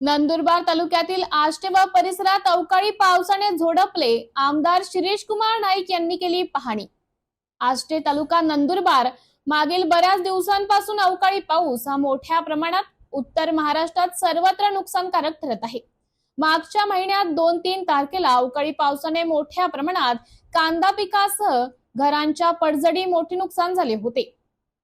नंदुरबार तालुक्यातील आष्टे व परिसरात अवकाळी पावसाने झोडपले आमदार शिरीष कुमार नाईक यांनी केली पाहणी. आष्टे तालुका नंदुरबार मागील बऱ्याच दिवसांपासून अवकाळी पाऊस हा मोठ्या प्रमाणात उत्तर महाराष्ट्रात सर्वत्र नुकसानकारक ठरत आहे. मागच्या महिन्यात दोन तीन तारखेला अवकाळी पावसाने मोठ्या प्रमाणात कांदा पिकासह घरांच्या पडझडी मोठे नुकसान झाले होते.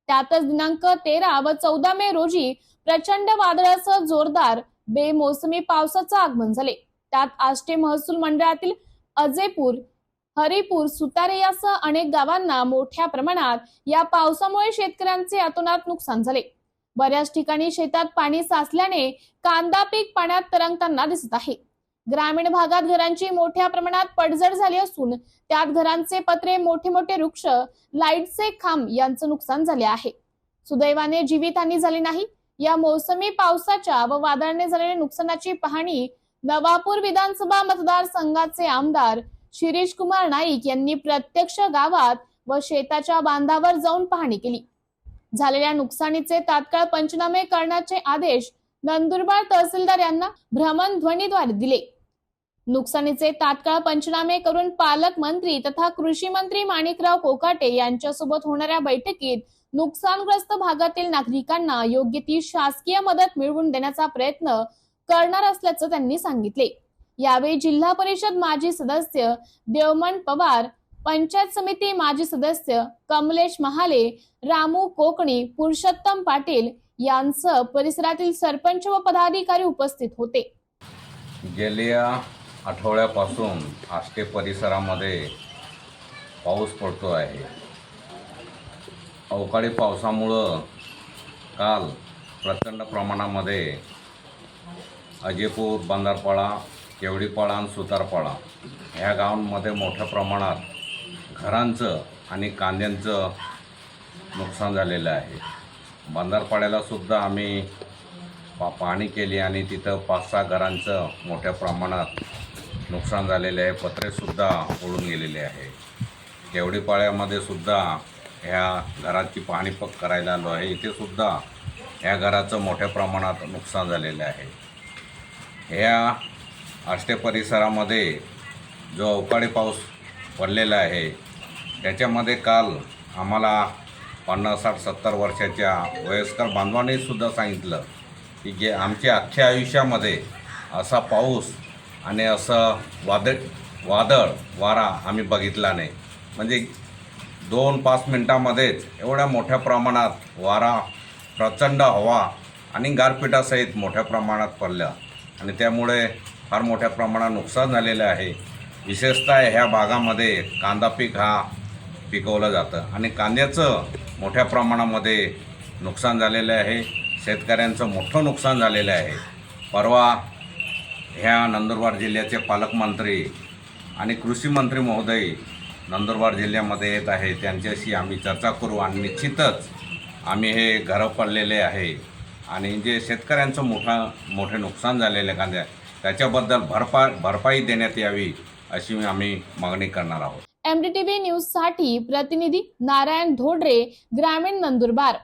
त्यातच दिनांक तेरा व चौदा मे रोजी प्रचंड वादळासह जोरदार बेमोसमी पावसाचं आगमन झाले. त्यात आष्टे महसूल मंडळातील अजयपूर हरिपूर सुतारे यासह अनेक गावांना मोठ्या प्रमाणात या पावसामुळे शेतकऱ्यांचे अतोनात नुकसान झाले. बऱ्याच ठिकाणी शेतात पाणी साचल्याने कांदा पीक पाण्यात तरंगताना दिसत आहे. ग्रामीण भागात घरांची मोठ्या प्रमाणात पडझड झाली असून त्यात घरांचे पत्रे मोठे मोठे वृक्ष लाईटचे खांब यांचं नुकसान झाले आहे. सुदैवाने जीवितहानी झाली नाही. या मोसमी पावसाच्या व वादळाने झालेल्या नुकसानाची पाहणी नवापूर विधानसभा मतदारसंघाचे आमदार शिरीष कुमार नाईक यांनी प्रत्यक्ष गावात व शेताच्या बांधावर जाऊन पाहणी केली. झालेल्या नुकसानीचे तात्काळ पंचनामे करण्याचे आदेश नंदुरबार तहसीलदार यांना भ्रमणध्वनीद्वारे दिले. नुकसानीचे तात्काळ पंचनामे करून पालकमंत्री तथा कृषी मंत्री माणिकराव कोकाटे यांच्यासोबत होणाऱ्या बैठकीत नुकसानग्रस्त भागातील नागरिकांना योग्य ती शासकीय मदत मिळवून देण्याचा प्रयत्न करणार असल्याचं त्यांनी सांगितले. यावेळी जिल्हा परिषद माजी सदस्य देवमन पवार पंचायत समिती माजी सदस्य कमलेश महाले रामू कोकणी पुरुषोत्तम पाटील यांसह परिसरातील सरपंच व पदाधिकारी उपस्थित होते. गेल्या आठवड्यापासून आष्टे परिसरामध्ये पाऊस पडतो आहे अवकाळी पावसामुळं काल प्रचंड प्रमाणामध्ये अजेपूर बंधारपाडा केवडीपाडा आणि सुतारपाडा ह्या गावांमध्ये मोठ्या प्रमाणात घरांचं आणि कांद्यांचं नुकसान झालेलं आहे. बंदारपाड्यालासुद्धा आम्ही पा पाणी केली आणि तिथं पाच सहा घरांचं मोठ्या प्रमाणात नुकसान झालेले आहे. पत्रेसुद्धा उडून गेलेले आहे. केवडीपाड्यामध्ये सुद्धा ह्या घराची पाहणीपक करायला आलो आहे. इथे सुद्धा ह्या घराचं मोठ्या प्रमाणात नुकसान झालेलं आहे. ह्या आष्टे परिसरामध्ये जो अवकाळी पाऊस पडलेला आहे त्याच्यामध्ये काल आम्हाला पन्नास साठ सत्तर वर्षाच्या वयस्कर बांधवानेसुद्धा सांगितलं की जे आमच्या अख्ख्या आयुष्यामध्ये असा पाऊस आणि असं वादळ वादळ वारा आम्ही बघितला नाही. म्हणजे दोन पाच मिनटामध्येच एवढ्या मोठ्या प्रमाणात वारा प्रचंड हवा आणि गारपिटासहित मोठ्या प्रमाणात पडल्या. आणि त्यामुळे फार मोठ्या प्रमाणात नुकसान झालेलं आहे. विशेषतः ह्या भागामध्ये कांदा पीक हा पिकवलं जातं. आणि कांद्याचं मोठ्या प्रमाणामध्ये नुकसान झालेलं आहे. शेतकऱ्यांचं मोठं नुकसान झालेलं आहे. परवा ह्या नंदुरबार जिल्ह्याचे पालकमंत्री आणि कृषी मंत्री महोदय नंदुरबार जिल्ह्यामध्ये येत आहे. त्यांच्याशी आम्ही चर्चा करू आणि निश्चितच आम्ही हे घरं पडलेले आहे. आणि जे शेतकऱ्यांचं मोठं मोठे नुकसान झालेलं आहे कांद्या त्याच्याबद्दल भरपा भरपाई देण्यात यावी अशी आम्ही मागणी करणार आहोत. एमडीटीव्ही न्यूजसाठी प्रतिनिधी नारायण धोडरे ग्रामीण नंदुरबार.